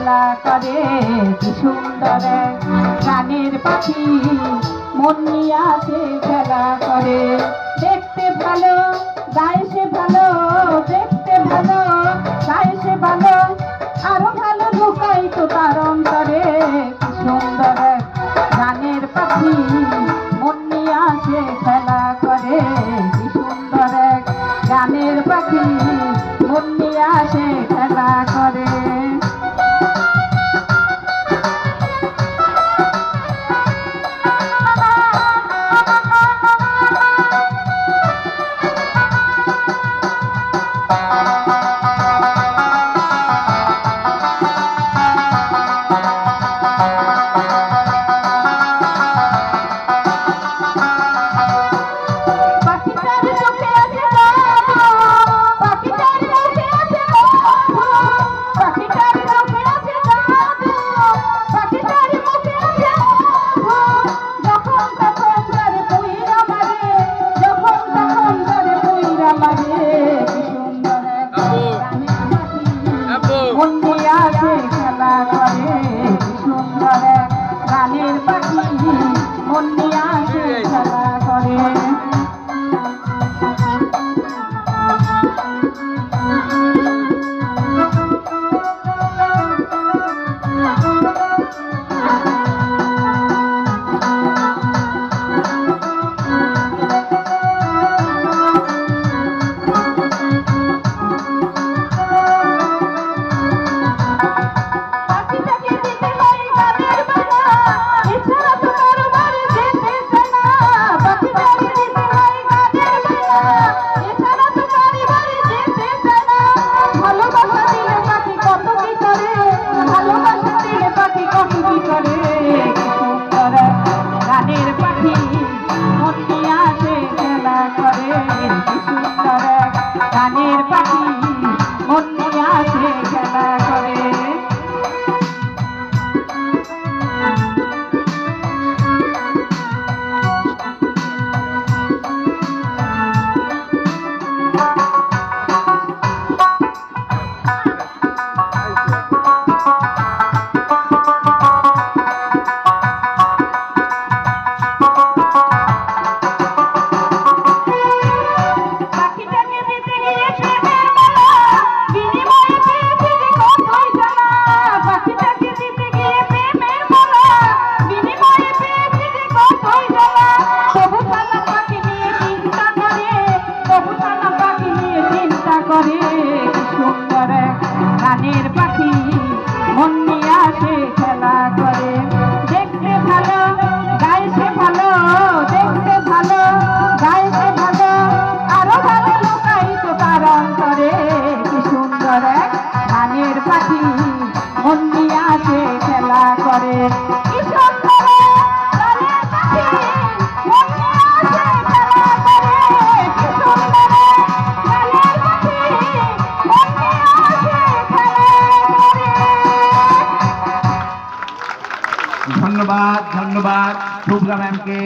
খেলা করে, কি সুন্দর গানের পাখি। মন নিয়ে খেলা করে। দেখতে ভালো গাইছে ভালো, দেখতে ভালো গাইছে ভালো। আরও ভালো ঢুকাই তো তার অন্তরে, কি সুন্দর গানের পাখি। মন নিয়ে খেলা করে, কি সুন্দর গানের পাখি। মন নিয়ে বন্ধু আসে খেলা করে। সুন্দর গানের পাখি বন্ধু খেলা সুন্দর গানের পাখি, মন আসে খেলা করে। দেখতে ভালো গাইছে ভালো, দেখতে ভালো গাইছে ভালো, আরও ভালো লুকাইত তার অন্তরে কি সুন্দর গানের পাখি। धन्यवाद धन्यवाद शुभ्रा मैम के।